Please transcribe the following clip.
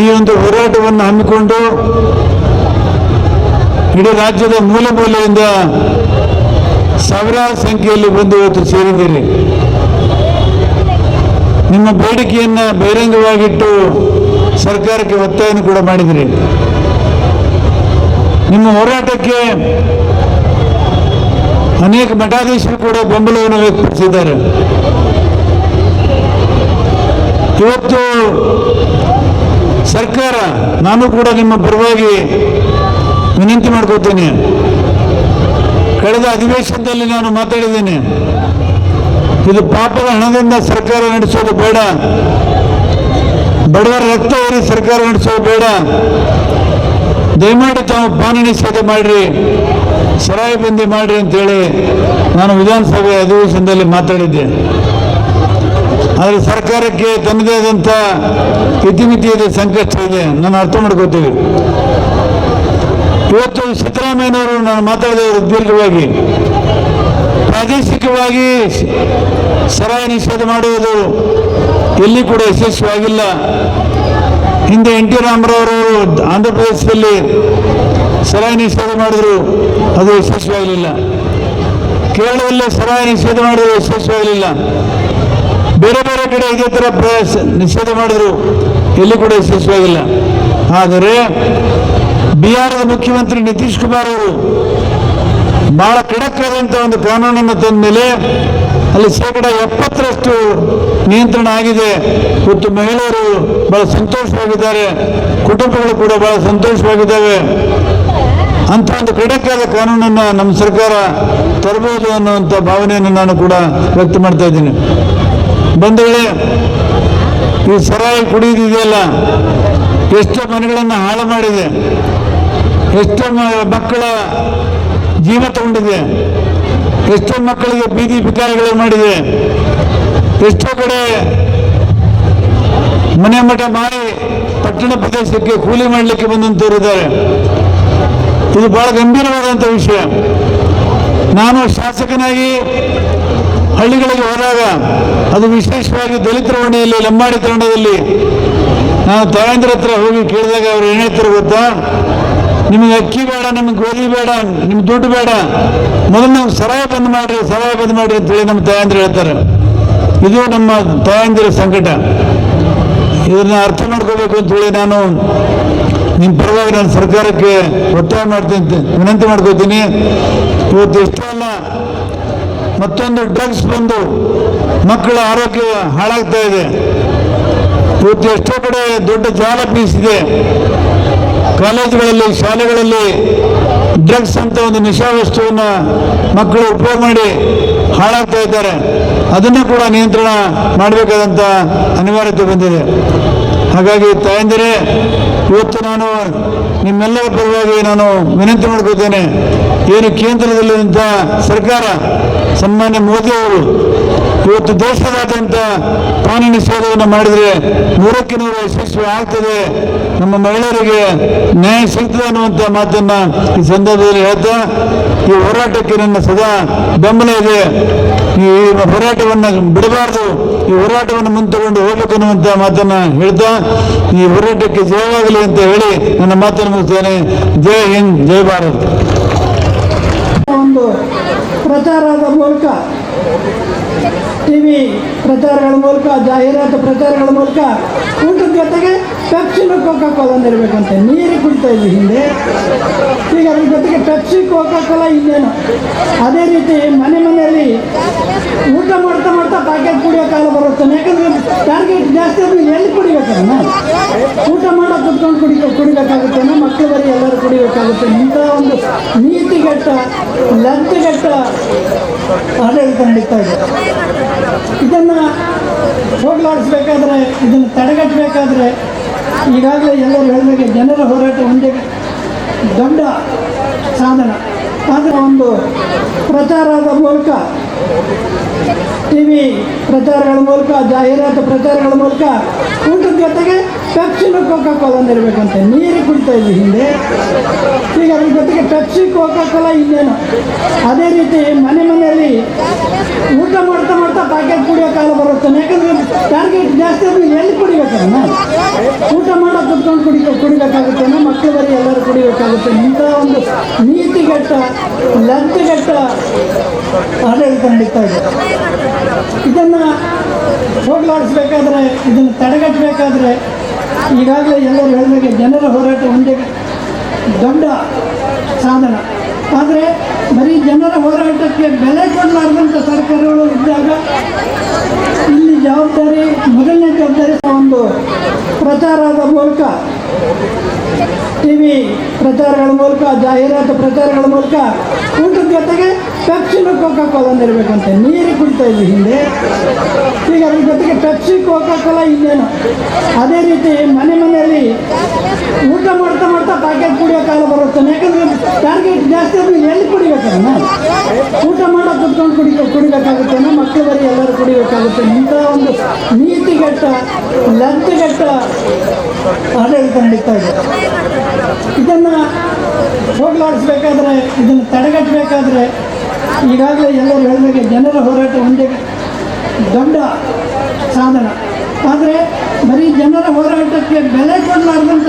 ಈ ಒಂದು ಹೋರಾಟವನ್ನು ಹಮ್ಮಿಕೊಂಡು ಇಡೀ ರಾಜ್ಯದ ಮೂಲೆ ಮೂಲೆಯಿಂದ ಸಾವಿರಾರು ಸಂಖ್ಯೆಯಲ್ಲಿ ಬಂದು ಇವತ್ತು ಸೇರಿದ್ದೀರಿ. ನಿಮ್ಮ ಬೇಡಿಕೆಯನ್ನು ಬಹಿರಂಗವಾಗಿಟ್ಟು ಸರ್ಕಾರಕ್ಕೆ ಒತ್ತಾಯವನ್ನು ಕೂಡ ಮಾಡಿದಿರಿ. ನಿಮ್ಮ ಹೋರಾಟಕ್ಕೆ ಅನೇಕ ಮಠಾಧೀಶರು ಕೂಡ ಬೆಂಬಲವನ್ನು ವ್ಯಕ್ತಪಡಿಸಿದ್ದಾರೆ. ಇವತ್ತು ಸರ್ಕಾರ, ನಾನು ಕೂಡ ನಿಮ್ಮ ಪರವಾಗಿ ವಿನಂತಿ ಮಾಡ್ಕೋತೀನಿ. ಕಳೆದ ಅಧಿವೇಶನದಲ್ಲಿ ನಾನು ಮಾತಾಡಿದ್ದೇನೆ. ಇದು ಪಾಪದ ಹಣದಿಂದ ಸರ್ಕಾರ ನಡೆಸೋದು ಬೇಡ. ಬಡವರ ರಕ್ತ ಏರಿ ಸರ್ಕಾರ ನಡೆಸೋದು ಬೇಡ. ದಯಮಾಡಿ ತಾವು ಪಾನ ನಿಷೇಧ ಮಾಡಿರಿ. ಸರಾಯಿ ಬಂದಿ ಮಾಡಿರಿ ಅಂತೇಳಿ ನಾನು ವಿಧಾನಸಭೆ ಅಧಿವೇಶನದಲ್ಲಿ ಮಾತಾಡಿದ್ದೆ. ಆದರೆ ಸರ್ಕಾರಕ್ಕೆ ತನ್ನದೇ ಆದಂಥ ಇತಿಮಿತಿ ಸಂಕಷ್ಟ ಇದೆ. ನಾನು ಅರ್ಥ ಮಾಡ್ಕೋತೀವಿ ಇವತ್ತು ಸಿದ್ದರಾಮಯ್ಯನವರು ನಾನು ಮಾತಾಡಿದೆ ದೀರ್ಘವಾಗಿ ಪ್ರಾದೇಶಿಕವಾಗಿ ಸರಾಯ ನಿಷೇಧ ಮಾಡುವುದು ಎಲ್ಲಿ ಕೂಡ ಯಶಸ್ವಿಯಾಗಿಲ್ಲ. ಹಿಂದೆ ಎನ್ ಟಿ ರಾಮರಾವರು ಆಂಧ್ರ ಪ್ರದೇಶದಲ್ಲಿ ಸರಾಯಿ ನಿಷೇಧ ಮಾಡಿದ್ರು, ಅದು ಯಶಸ್ವಿಯಾಗಲಿಲ್ಲ. ಕೇರಳದಲ್ಲಿ ಸರಾಯ ನಿಷೇಧ ಮಾಡಿದ್ರು, ಯಶಸ್ವಿಯಾಗಲಿಲ್ಲ. ಬೇರೆ ಬೇರೆ ಕಡೆ ಇದೇ ಥರ ನಿಷೇಧ ಮಾಡಿದ್ರು, ಎಲ್ಲಿ ಕೂಡ ಯಶಸ್ವಿಯಾಗಿಲ್ಲ. ಆದರೆ, ಬಿಹಾರದ ಮುಖ್ಯಮಂತ್ರಿ ನಿತೀಶ್ ಕುಮಾರ್ ಅವರು ಬಹಳ ಖಡಕ್ಕಾದಂಥ ಒಂದು ಕಾನೂನನ್ನು ತಂದ ಮೇಲೆ ಅಲ್ಲಿ ಶೇಕಡ ಎಪ್ಪತ್ತರಷ್ಟು ನಿಯಂತ್ರಣ ಆಗಿದೆ. ಮತ್ತು ಮಹಿಳೆಯರು ಬಹಳ ಸಂತೋಷವಾಗಿದ್ದಾರೆ. ಕುಟುಂಬಗಳು ಕೂಡ ಬಹಳ ಸಂತೋಷವಾಗಿದ್ದಾವೆ. ಅಂತ ಒಂದು ಕ್ರೀಡಕ್ಕಾದ ಕಾನೂನನ್ನು ನಮ್ಮ ಸರ್ಕಾರ ತರಬಹುದು ಅನ್ನುವಂಥ ಭಾವನೆಯನ್ನು ನಾನು ಕೂಡ ವ್ಯಕ್ತ ಮಾಡ್ತಾ ಇದ್ದೀನಿ. ಬಂಧುಗಳೇ, ಈ ಸರಾಯಿ ಕುಡಿಯೋದಿದೆಯಲ್ಲ ಎಷ್ಟೋ ಮನೆಗಳನ್ನು ಹಾಳು ಮಾಡಿದೆ. ಎಷ್ಟೋ ಮಕ್ಕಳ ಜೀವ ತಗೊಂಡಿದೆ ಎಷ್ಟೋ ಮಕ್ಕಳಿಗೆ ಬೀದಿ ಬಿಕಾರಿಗಳು ಮಾಡಿದೆ. ಎಷ್ಟೋ ಕಡೆ ಮನೆ ಮಠ ಮಾಡಿ ಪಟ್ಟಣ ಪ್ರದೇಶಕ್ಕೆ ಕೂಲಿ ಮಾಡಲಿಕ್ಕೆ ಬಂದಂತವ್ರು ಇದ್ದಾರೆ. ಇದು ಬಹಳ ಗಂಭೀರವಾದಂಥ ವಿಷಯ. ನಾನು ಶಾಸಕನಾಗಿ ಹಳ್ಳಿಗಳಿಗೆ ಹೋದಾಗ ಅದು ವಿಶೇಷವಾಗಿ ದಲಿತರ ಓಣಿಯಲ್ಲಿ ಲಂಬಾಡಿ ತಾಂಡದಲ್ಲಿ ನಾನು ತಾಯಂದ್ರ ಹತ್ರ ಹೋಗಿ ಕೇಳಿದಾಗ ಅವ್ರು ಏನು ಗೊತ್ತಾ? ನಿಮಗೆ ಅಕ್ಕಿ ಬೇಡ, ನಿಮ್ಗೆ ಗೋಧಿ ಬೇಡ, ನಿಮ್ಗೆ ದುಡ್ಡು ಬೇಡ. ಮೊದಲು ನಾವು ಸರಾಯ ಬಂದ್ ಮಾಡ್ರಿ, ಸರಾಯ ಬಂದ್ ಮಾಡ್ರಿ ಅಂತೇಳಿ ನಮ್ಮ ತಾಯಂದ್ರ ಹೇಳ್ತಾರೆ. ಇದು ನಮ್ಮ ತಾಯಂದಿರ ಸಂಕಟ. ಇದನ್ನ ಅರ್ಥ ಮಾಡ್ಕೋಬೇಕು ಅಂತೇಳಿ ನಾನು ನಿಮ್ಮ ಪರವಾಗಿ ನಾನು ಸರ್ಕಾರಕ್ಕೆ ಒತ್ತಾಯ ಮಾಡ್ತೀನಿ ವಿನಂತಿ ಮಾಡ್ಕೋತೀನಿ. ಇವತ್ತು ಇಷ್ಟೆಲ್ಲ ಮತ್ತೊಂದು ಡ್ರಗ್ಸ್ ಬಂದು ಮಕ್ಕಳ ಆರೋಗ್ಯ ಹಾಳಾಗ್ತಾ ಇದೆ. ಇವತ್ತು ಎಷ್ಟೋ ಕಡೆ ದೊಡ್ಡ ಜಾಲ ಬೀಸಿದೆ. ಕಾಲೇಜುಗಳಲ್ಲಿ, ಶಾಲೆಗಳಲ್ಲಿ ಡ್ರಗ್ಸ್ ಅಂತ ಒಂದು ನಿಶಾ ವಸ್ತುವನ್ನು ಮಕ್ಕಳು ಉಪಯೋಗ ಮಾಡಿ ಹಾಳಾಗ್ತಾ ಇದ್ದಾರೆ. ಅದನ್ನು ಕೂಡ ನಿಯಂತ್ರಣ ಮಾಡಬೇಕಾದಂಥ ಅನಿವಾರ್ಯತೆ ಬಂದಿದೆ. ಹಾಗಾಗಿ ತಾಯಂದಿರೆ, ಇವತ್ತು ನಾನು ನಿಮ್ಮೆಲ್ಲರ ಪರವಾಗಿ ನಾನು ವಿನಂತಿ ಮಾಡ್ಕೋತೇನೆ ಏನು ಕೇಂದ್ರದಲ್ಲಿರುವಂಥ ಸರ್ಕಾರ ಸನ್ಮಾನ್ಯ ಮೋದಿ ಅವರು ಇವತ್ತು ದೇಶದಾದ್ಯಂತ ಪಾನ ನಿಷೇಧವನ್ನು ಮಾಡಿದರೆ ನೂರಕ್ಕೆ ನೂರು ಯಶಸ್ವಿ ಆಗ್ತದೆ. ನಮ್ಮ ಮಹಿಳೆಯರಿಗೆ ನ್ಯಾಯ ಸಿಗ್ತದೆ ಅನ್ನುವಂಥ ಮಾತನ್ನ ಈ ಸಂದರ್ಭದಲ್ಲಿ ಹೇಳ್ತಾ, ಈ ಹೋರಾಟಕ್ಕೆ ನನ್ನ ಸದಾ ಬೆಂಬಲ ಇದೆ. ಈ ಹೋರಾಟವನ್ನು ಬಿಡಬಾರದು, ಈ ಹೋರಾಟವನ್ನು ಮುಂತಗೊಂಡು ಹೋಗ್ಬೇಕು ಅನ್ನುವಂಥ ಮಾತನ್ನ ಹೇಳ್ತಾ, ಈ ಹೋರಾಟಕ್ಕೆ ಜಯವಾಗಲಿ ಅಂತ ಹೇಳಿ ನನ್ನ ಮಾತನ್ನು ಮುಗಿಸ್ತೇನೆ. ಜೈ ಹಿಂದ್, ಜೈ ಭಾರತ್. ಒಂದು ಪ್ರಚಾರದ ಮೂಲಕ ಟಿ ವಿ ಪ್ರಚಾರಗಳ ಮೂಲಕ, ಜಾಹೀರಾತು ಪ್ರಚಾರಗಳ ಮೂಲಕ ಊಟದ ಜೊತೆಗೆ ಪೆಪ್ಸಿನ ಕೋಕಾ ಕೋಲಾ ಇರಬೇಕಂತೆ ನೀರು ಕುಡಿತಾ ಇದ್ವಿ ಹಿಂದೆ. ಈಗ ಅದ್ರ ಜೊತೆಗೆ ಪೆಪ್ಸಿ ಕೋಕಾ ಕೋಲಾ ಇನ್ನೇನು. ಅದೇ ರೀತಿ ಮನೆ ಮನೆಯಲ್ಲಿ ಊಟ ಮಾಡ್ತಾ ಮಾಡ್ತಾ ಪ್ಯಾಕೆಟ್ ಕುಡಿಯೋ ಕಾಲ ಬರುತ್ತೆ. ಯಾಕಂದ್ರೆ ಟಾರ್ಗೆಟ್ ಜಾಸ್ತಿ ಆದ್ರೆ ಎಲ್ಲಿ ಕುಡಿಬೇಕನ್ನ ಊಟ ಮಾಡೋ ಕುತ್ಕೊಂಡು ಕುಡಿ ಕುಡಿಬೇಕಾಗುತ್ತೆ ಮಕ್ಕಳು ಬರೀ ಎಲ್ಲರೂ ಕುಡಿಬೇಕಾಗುತ್ತೆ. ಇಂಥ ಒಂದು ನೀತಿಗೆಟ್ಟ, ಲಜ್ಜೆಗೆಟ್ಟ ಆಡಳಿತ ನಡೀತಾ ಇದೆ. ಇದನ್ನು ಹೋಗಲಾಡಿಸ್ಬೇಕಾದ್ರೆ, ಇದನ್ನು ತಡೆಗಟ್ಟಬೇಕಾದ್ರೆ ಈಗಾಗಲೇ ಎಲ್ಲರೂ ಹೇಳಿದಾಗೆ ಜನರ ಹೋರಾಟ ಒಂದೇ ದೊಡ್ಡ ಸಾಧನ. ಆದರೆ ಒಂದು ಪ್ರಚಾರದ ಮೂಲಕ ಟಿ ವಿ ಪ್ರಚಾರಗಳ ಮೂಲಕ, ಜಾಹೀರಾತು ಪ್ರಚಾರಗಳ ಮೂಲಕ ಊಟದ ಜೊತೆಗೆ ಪೆಪ್ಸಿನ ಕೋಕಾ ಕೋಲಾ ಇರಬೇಕಂತೆ ನೀರು ಕುಡಿತಾ ಇದ್ವಿ ಹಿಂದೆ. ಈಗ ಅದ್ರ ಜೊತೆಗೆ ಪೆಪ್ಸಿ ಕೋಕಾ ಕೋಲಾ ಇನ್ನೇನು. ಅದೇ ರೀತಿ ಮನೆ ಮನೆಯಲ್ಲಿ ಊಟ ಮಾಡ್ತಾ ಮಾಡ್ತಾ ಪ್ಯಾಕೆಟ್ ಕುಡಿಯೋ ಕಾಲ ಬರುತ್ತೆ. ಯಾಕಂದ್ರೆ ಟಾರ್ಗೆಟ್ ಜಾಸ್ತಿ ಆದರೂ ಎಲ್ಲಿ ಕುಡಿಬೇಕಲ್ಲ? ಊಟ ಮಾಡೋ ಕುತ್ಕೊಂಡು ಕುಡಿ ಕುಡಿಬೇಕಾಗುತ್ತೆ. ಮಕ್ಕಳು ಬರೀ ಎಲ್ಲರೂ ಕುಡಿಬೇಕಾಗುತ್ತೆ. ಇಂಥ ಒಂದು ನೀತಿಗೆಟ್ಟ ಲಜ್ಜೆಗೆಟ್ಟ ಆಡಳಿತ ನಡೀತಾ ಇದೆ ಇದನ್ನು ಹೋಗಲಾಡಿಸ್ಬೇಕಾದ್ರೆ, ಇದನ್ನು ತಡೆಗಟ್ಟಬೇಕಾದ್ರೆ ಈಗಾಗಲೇ ಎಲ್ಲರೂ ಹೇಳಿದಾಗೆ ಜನರ ಹೋರಾಟ ಒಂದೇ ದೊಡ್ಡ ಸಾಧನ. ಆದರೆ ಬರೀ ಜನರ ಹೋರಾಟಕ್ಕೆ ಬೆಲೆ ಕೊಡಲಾರ್ದಂಥ ಸರ್ಕಾರಗಳು ಇದ್ದಾಗ ಇಲ್ಲಿ ಜವಾಬ್ದಾರಿ ಪ್ರಚಾರದ ಮೂಲಕ ಟಿ ವಿ ಪ್ರಚಾರಗಳ ಮೂಲಕ, ಜಾಹೀರಾತು ಪ್ರಚಾರಗಳ ಮೂಲಕ ಊಟದ ಜೊತೆಗೆ ಪೆಪ್ಸಿನ ಕೋಕಾ ಕೋಲಾ ಇರಬೇಕಂತೆ ನೀರು ಕುಡ್ತಾ ಇದ್ವಿ ಹಿಂದೆ. ಈಗ ಅದ್ರ ಜೊತೆಗೆ ಪೆಪ್ಸಿ ಕೋಕಾ ಕೋಲಾ ಇನ್ನೇನು. ಅದೇ ರೀತಿ ಮನೆ ಮನೆಯಲ್ಲಿ ಊಟ ಮಾಡ್ತಾ ಮಾಡ್ತಾ ಪ್ಯಾಕೆಟ್ ಕುಡಿಯೋ ಕಾಲ ಬರುತ್ತೆ ಯಾಕಂದ್ರೆ ಟಾರ್ಗೆಟ್ ಜಾಸ್ತಿ ಆದ್ರೆ ಎಲ್ಲಿ ಕುಡಿಬೇಕಲ್ಲ ಊಟ ಮಾಡೋ ಕುತ್ಕೊಂಡು ಕುಡಿ ಕುಡಿಬೇಕಾಗುತ್ತೆ. ಮಕ್ಕಳು ಬರೀ ಎಲ್ಲರೂ ಕುಡಿಬೇಕಾಗುತ್ತೆ. ಇಂಥ ಒಂದು ನೀತಿಗೆಟ್ಟ, ಲಂಚಗೆಟ್ಟ ಆಡಳಿತ ನಡೀತಾ ಇದೆ. ಇದನ್ನು ಹೋಗ್ಲಾಡಿಸ್ಬೇಕಾದ್ರೆ, ಇದನ್ನು ತಡೆಗಟ್ಟಬೇಕಾದ್ರೆ ಈಗಾಗಲೇ ಎಲ್ಲರೂ ಹೇಳಿದಾಗೆ ಜನರ ಹೋರಾಟ ಒಂದೇ ದೊಡ್ಡ ಸಾಧನ. ಆದರೆ ಬರೀ ಜನರ ಹೋರಾಟಕ್ಕೆ ಬೆಲೆ ಕೊಡಲಾರ್ದಂಥ